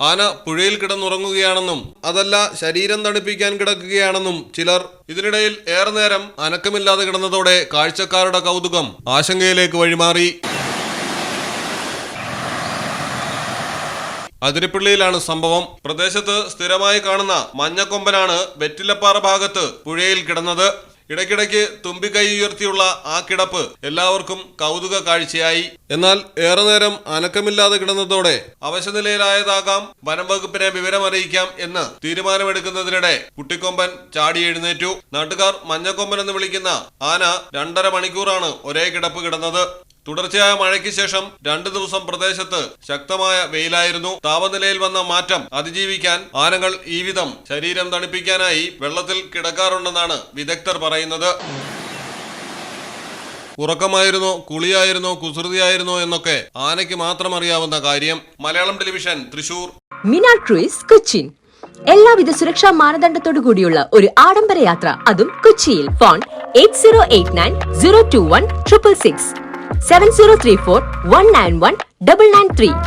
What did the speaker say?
ആന പുഴയിൽ കിടന്നുറങ്ങുകയാണെന്നും അതല്ല ശരീരം തണുപ്പിക്കാൻ കിടക്കുകയാണെന്നും ചിലർ. ഇതിനിടയിൽ ഏറെ നേരം അനക്കമില്ലാതെ കിടന്നതോടെ കാഴ്ചക്കാരുടെ കൗതുകം ആശങ്കയിലേക്ക് വഴിമാറി. അതിരപ്പള്ളിയിലാണ് സംഭവം. പ്രദേശത്ത് സ്ഥിരമായി കാണുന്ന മഞ്ഞക്കൊമ്പനാണ് വെറ്റിലപ്പാറ ഭാഗത്ത് പുഴയിൽ കിടന്നത്. ഇടയ്ക്കിടയ്ക്ക് തുമ്പിക്കൈ ഉയർത്തിയുള്ള ആ കിടപ്പ് എല്ലാവർക്കും കൗതുക കാഴ്ചയായി. എന്നാൽ ഏറെ നേരം അനക്കമില്ലാതെ കിടന്നതോടെ അവശനിലയിലായതാകാം വനം വകുപ്പിനെ വിവരമറിയിക്കാം എന്ന് തീരുമാനമെടുക്കുന്നതിനിടെ കുട്ടിക്കൊമ്പൻ ചാടി എഴുന്നേറ്റു. നാട്ടുകാർ മഞ്ഞക്കൊമ്പൻ എന്ന് വിളിക്കുന്ന ആന രണ്ടര മണിക്കൂറാണ് ഒരേ കിടപ്പ് കിടന്നത്. തുടർച്ചയായ മഴയ്ക്ക് ശേഷം രണ്ടു ദിവസം പ്രദേശത്ത് ശക്തമായ വെയിലായിരുന്നു. താപനിലയിൽ വന്ന മാറ്റം അതിജീവിക്കാൻ ആനകൾ ഈ വിധം ശരീരം തണുപ്പിക്കാനായി വെള്ളത്തിൽ കിടക്കാറുണ്ടെന്നാണ് വിദഗ്ധർ പറയുന്നത്. ഉറക്കമായിരുന്നോ കുളിയായിരുന്നോ കുസൃതിയായിരുന്നോ എന്നൊക്കെ ആനയ്ക്ക് മാത്രം അറിയാവുന്ന കാര്യം. മലയാളം ടെലിവിഷൻ തൃശൂർ. ക്രൂയിസ് കൊച്ചിൻ. എല്ലാവിധ സുരക്ഷാ മാനദണ്ഡത്തോടു കൂടിയുള്ള ഒരു ആഡംബര യാത്ര. അതും കൊച്ചിയിൽ. Phone eight zero eight nine zero two one triple six. Seven zero three four one nine one double nine three